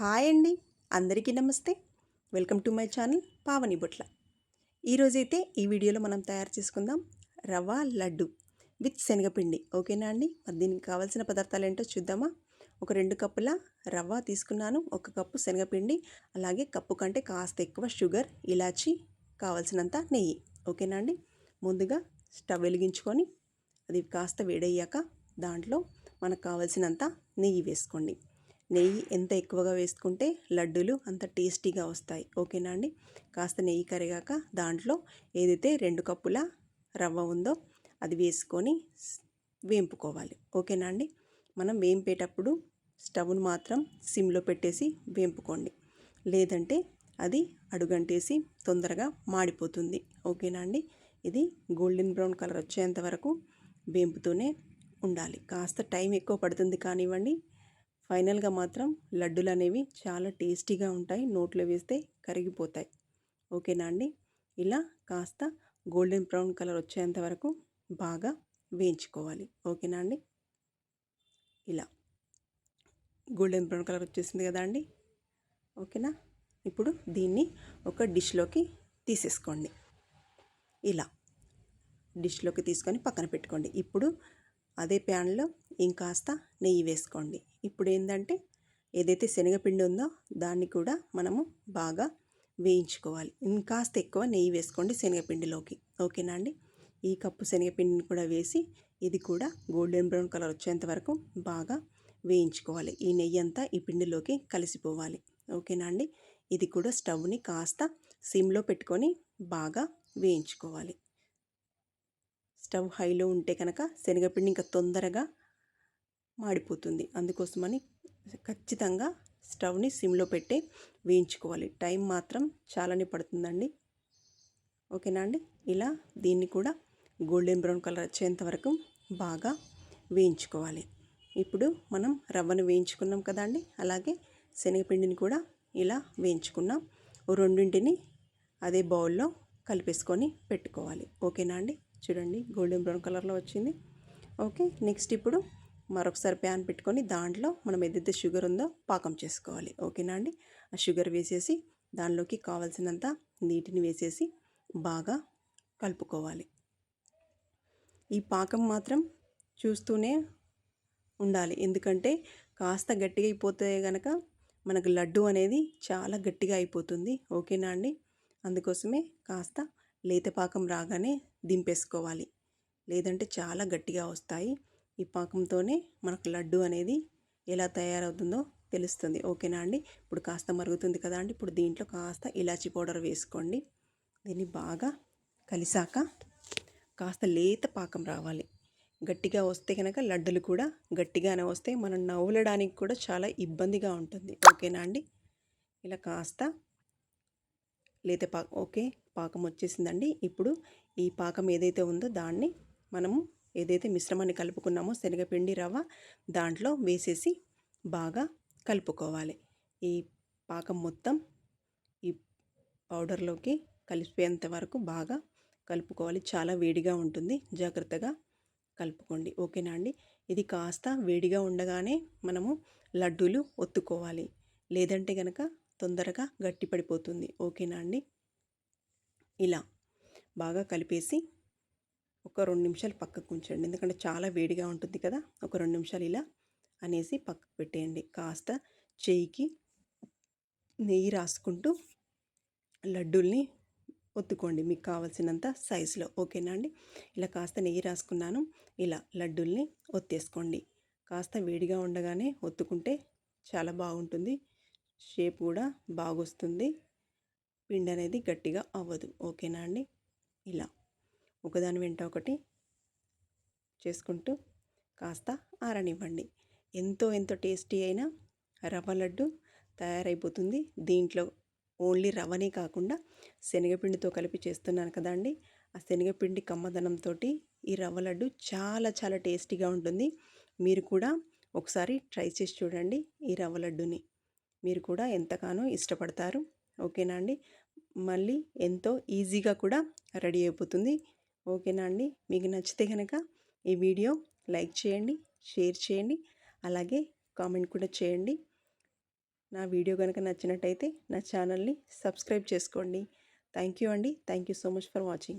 Hi అండి. అందరికీ నమస్తే. Welcome to my channel Pavani Butla. ఈరోజైతే ఈ వీడియోలో మనం తయారు చేసుకుందాం రవ్వ లడ్డు విత్ శనగపిండి. ఓకేనా అండి? మరి దీనికి కావాల్సిన పదార్థాలు ఏంటో చూద్దామా? ఒక రెండు కప్పుల రవ్వ తీసుకున్నాను. ఒక కప్పు శనగపిండి అలాగే కప్పు కంటే కాస్త ఎక్కువ షుగర్ ఇలాచి కావాల్సినంత నెయ్యి. ఓకేనా అండి? ముందుగా స్టవ్ వెలిగించుకొని అది కాస్త వేడయ్యాక దాంట్లో మనకు కావాల్సినంత నెయ్యి వేసుకోండి. నెయ్యి ఎంత ఎక్కువగా వేసుకుంటే లడ్డూలు అంత టేస్టీగా వస్తాయి. ఓకేనా అండి? కాస్త నెయ్యి కరిగాక దాంట్లో ఏదైతే రెండు కప్పుల రవ్వ ఉందో అది వేసుకొని వేంపుకోవాలి. ఓకేనా అండి? మనం వేంపేటప్పుడు స్టవ్ను మాత్రం సిమ్లో పెట్టేసి వేంపుకోండి. లేదంటే అది అడుగంటేసి తొందరగా మాడిపోతుంది. ఓకేనా అండి? ఇది గోల్డెన్ బ్రౌన్ కలర్ వచ్చేంత వరకు వేంపుతూనే ఉండాలి. కాస్త టైం ఎక్కువ పడుతుంది కానివ్వండి ఫైనల్గా మాత్రం లడ్డులు అనేవి చాలా టేస్టీగా ఉంటాయి. నోట్లో వేస్తే కరిగిపోతాయి. ఓకేనా అండి? ఇలా కాస్త గోల్డెన్ బ్రౌన్ కలర్ వచ్చేంత వరకు బాగా వేయించుకోవాలి. ఓకేనా అండి? ఇలా గోల్డెన్ బ్రౌన్ కలర్ వచ్చేసింది కదా అండి? ఓకేనా? ఇప్పుడు దీన్ని ఒక డిష్లోకి తీసేసుకోండి. ఇలా డిష్లోకి తీసుకొని పక్కన పెట్టుకోండి. ఇప్పుడు అదే ప్యాన్లో ఇంకాస్త నెయ్యి వేసుకోండి. ఇప్పుడు ఏంటంటే ఏదైతే శనగపిండి ఉందో దాన్ని కూడా మనము బాగా వేయించుకోవాలి. ఇంకాస్త ఎక్కువ నెయ్యి వేసుకోండి శనగపిండిలోకి. ఓకేనా అండి? ఈ కప్పు శనగపిండిని కూడా వేసి ఇది కూడా గోల్డెన్ బ్రౌన్ కలర్ వచ్చేంత వరకు బాగా వేయించుకోవాలి. ఈ నెయ్యి అంతా ఈ పిండిలోకి కలిసిపోవాలి. ఓకేనా అండి? ఇది కూడా స్టవ్ని కాస్త సిమ్లో పెట్టుకొని బాగా వేయించుకోవాలి. స్టవ్ హైలో ఉంటే కనుక శనగపిండి ఇంకా తొందరగా మాడిపోతుంది. అందుకోసమని ఖచ్చితంగా స్టవ్ని సిమ్లో పెట్టి వేయించుకోవాలి. టైం మాత్రం చాలానే పడుతుందండి. ఓకేనా అండి? ఇలా దీన్ని కూడా గోల్డెన్ బ్రౌన్ కలర్ వచ్చేంత వరకు బాగా వేయించుకోవాలి. ఇప్పుడు మనం రవ్వను వేయించుకున్నాం కదా అండి? అలాగే శనగపిండిని కూడా ఇలా వేయించుకున్నాం. రెండింటిని అదే బౌల్లో కలిపేసుకొని పెట్టుకోవాలి. ఓకేనా అండి? చూడండి గోల్డెన్ బ్రౌన్ కలర్లో వచ్చింది. ఓకే నెక్స్ట్ ఇప్పుడు మరొకసారి ప్యాన్ పెట్టుకొని దాంట్లో మనం ఏదైతే షుగర్ ఉందో పాకం చేసుకోవాలి. ఓకేనా అండి? ఆ షుగర్ వేసేసి దానిలోకి కావాల్సినంత నీటిని వేసేసి బాగా కలుపుకోవాలి. ఈ పాకం మాత్రం చూస్తూనే ఉండాలి. ఎందుకంటే కాస్త గట్టిగా అయిపోతే కనుక మనకు లడ్డు అనేది చాలా గట్టిగా అయిపోతుంది. ఓకేనా అండి? అందుకోసమే కాస్త లేత పాకం రాగానే దింపేసుకోవాలి. లేదంటే చాలా గట్టిగా వస్తాయి. ఈ పాకంతోనే మనకు లడ్డు అనేది ఎలా తయారవుతుందో తెలుస్తుంది. ఓకేనా అండి? ఇప్పుడు కాస్త మరుగుతుంది కదా అండి. ఇప్పుడు దీంట్లో కాస్త ఇలాచి పౌడర్ వేసుకోండి. దీన్ని బాగా కలిసాక కాస్త లేత పాకం రావాలి. గట్టిగా వస్తే కనుక లడ్డులు కూడా గట్టిగానే వస్తే మనం నవ్వులడానికి కూడా చాలా ఇబ్బందిగా ఉంటుంది. ఓకేనా అండి? ఇలా కాస్త లేత పాకం ఓకే పాకం వచ్చేసిందండి. ఇప్పుడు ఈ పాకం ఏదైతే ఉందో దాన్ని మనము ఏదైతే మిశ్రమాన్ని కలుపుకున్నామో శనగపిండి రవ్వ దాంట్లో వేసేసి బాగా కలుపుకోవాలి. ఈ పాకం మొత్తం ఈ పౌడర్లోకి కలిపేంత వరకు బాగా కలుపుకోవాలి. చాలా వేడిగా ఉంటుంది. జాగ్రత్తగా కలుపుకోండి. ఓకేనా అండి? ఇది కాస్త వేడిగా ఉండగానే మనము లడ్డూలు ఒత్తుకోవాలి. లేదంటే కనుక తొందరగా గట్టి పడిపోతుంది ఓకేనా అండి? ఇలా బాగా కలిపేసి ఒక రెండు నిమిషాలు పక్కకు ఉంచండి. ఎందుకంటే చాలా వేడిగా ఉంటుంది కదా. ఒక రెండు నిమిషాలు ఇలా అనేసి పక్కకు పెట్టేయండి. కాస్త చేయికి నెయ్యి రాసుకుంటూ లడ్డూల్ని ఒత్తుకోండి. మీకు కావాల్సినంత సైజులో. ఓకేనా అండి? ఇలా కాస్త నెయ్యి రాసుకున్నాను. ఇలా లడ్డూల్ని ఒత్తేసుకోండి. కాస్త వేడిగా ఉండగానే ఒత్తుకుంటే చాలా బాగుంటుంది. షేప్ కూడా బాగొస్తుంది. పిండి అనేది గట్టిగా అవ్వదు. ఓకేనా అండి? ఇలా. ఒకదాని వెంట ఒకటి చేసుకుంటూ కాస్త ఆరనివ్వండి. ఎంతో ఎంతో టేస్టీ అయిన రవ్వ లడ్డు తయారైపోతుంది. దీంట్లో ఓన్లీ రవ్వనే కాకుండా శనగపిండితో కలిపి చేస్తున్నాను కదా అండి. ఆ శనగపిండి కమ్మదనంతో ఈ రవ్వ లడ్డు చాలా చాలా టేస్టీగా ఉంటుంది. మీరు కూడా ఒకసారి ట్రై చేసి చూడండి ఈ రవ్వ లడ్డుని. మీరు కూడా ఎంతగానో ఇష్టపడతారు. ఓకేనా అండి? మళ్ళీ ఎంతో ఈజీగా కూడా రెడీ అయిపోతుంది. ఓకేనా అండి? మీకు నచ్చితే కనుక ఈ వీడియో లైక్ చేయండి షేర్ చేయండి అలాగే కామెంట్ కూడా చేయండి. నా వీడియో కనుక నచ్చినట్టయితే నా ఛానల్ని సబ్స్క్రైబ్ చేసుకోండి. థ్యాంక్ యూ అండి. Thank you so much for watching.